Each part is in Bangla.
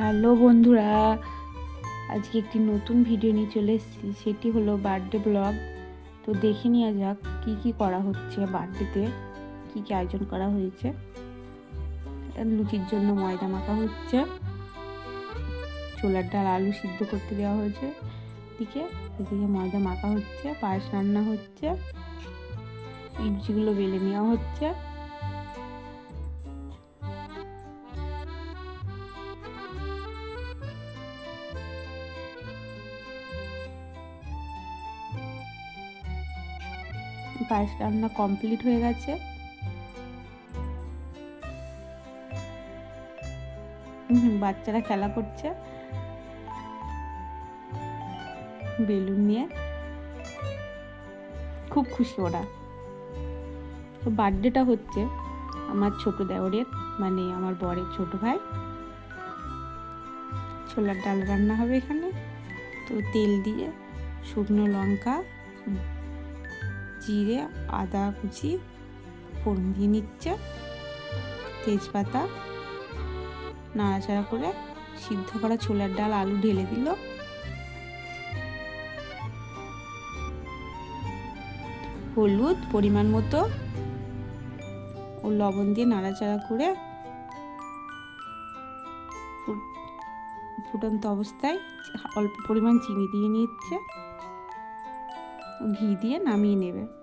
হ্যালো বন্ধুরা, আজকে একটি নতুন ভিডিও নিয়ে চলে এসেছি। সেটি হলো বার্থডে ব্লগ তো দেখে নেওয়া যাক কি কি করা হচ্ছে বার্থডেতে কি কি আয়োজন করা হয়েছে। লুচির জন্য ময়দা মাখা হচ্ছে। ছোলার ডাল আলু সিদ্ধ করতে দেওয়া হয়েছে। দিকে এদিকে ময়দা মাখা হচ্ছে, পায়েস রান্না হচ্ছে। লুচিগুলো বেলে নেওয়া হচ্ছে। পায়েস রান্না কমপ্লিট হয়ে গেছে। বাচ্চারা খেলা করছে। বেলুন নিয়ে। খুব খুশি ওরা। তো বার্থডেটা হচ্ছে আমার ছোট দেওরের মানে আমার বরের ছোট ভাই। ছোলার ডাল রান্না হবে এখানে। তো তেল দিয়ে শুকনো লঙ্কা জিরে, আদা কুচি, ফোড়ন দিয়ে নিচ্ছে, তেজপাতা, নাড়াচাড়া করে সিদ্ধ করা ছোলার ডাল, আলু ঢেলে দিল। হলুদ পরিমাণ মতো ও লবণ দিয়ে নাড়াচাড়া করে ফুটন্ত অবস্থায় অল্প পরিমাণ চিনি দিয়ে নিচ্ছে। ঘি দিয়ে নামিয়ে নেবে।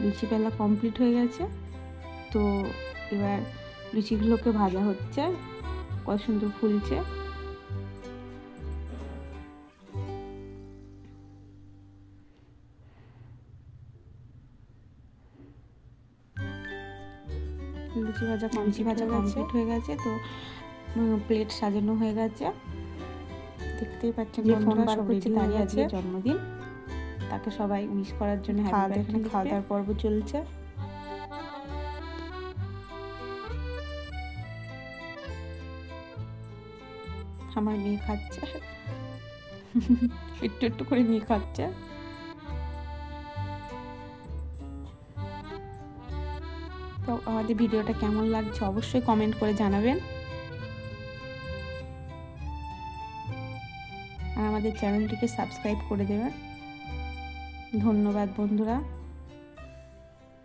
লুচি বেলা কমপ্লিট হয়ে গেছে। তো এবার লুচিগুলোকে ভাজা হচ্ছে কত সুন্দর ফুলছে। লুচি ভাজা লুচি ভাজা কমপ্লিট হয়ে গেছে তো প্লেট সাজানো হয়ে গেছে। দেখতেই পাচ্ছেন যে ফোন বার করছে দাঁড়িয়ে আছে জন্মদিন। তাকে সবাই উইশ করার জন্য খাওয়া দাওয়া খাওয়া দাওয়ার পর্ব চলছে। আমার মেয়ে খাচ্ছে। একটু একটু করে নিয়ে খাচ্ছে। তো আমাদের ভিডিওটা কেমন লাগছে অবশ্যই কমেন্ট করে জানাবেন। আর আমাদের চ্যানেলটিকে সাবস্ক্রাইব করে দেবেন। ধন্যবাদ বন্ধুরা।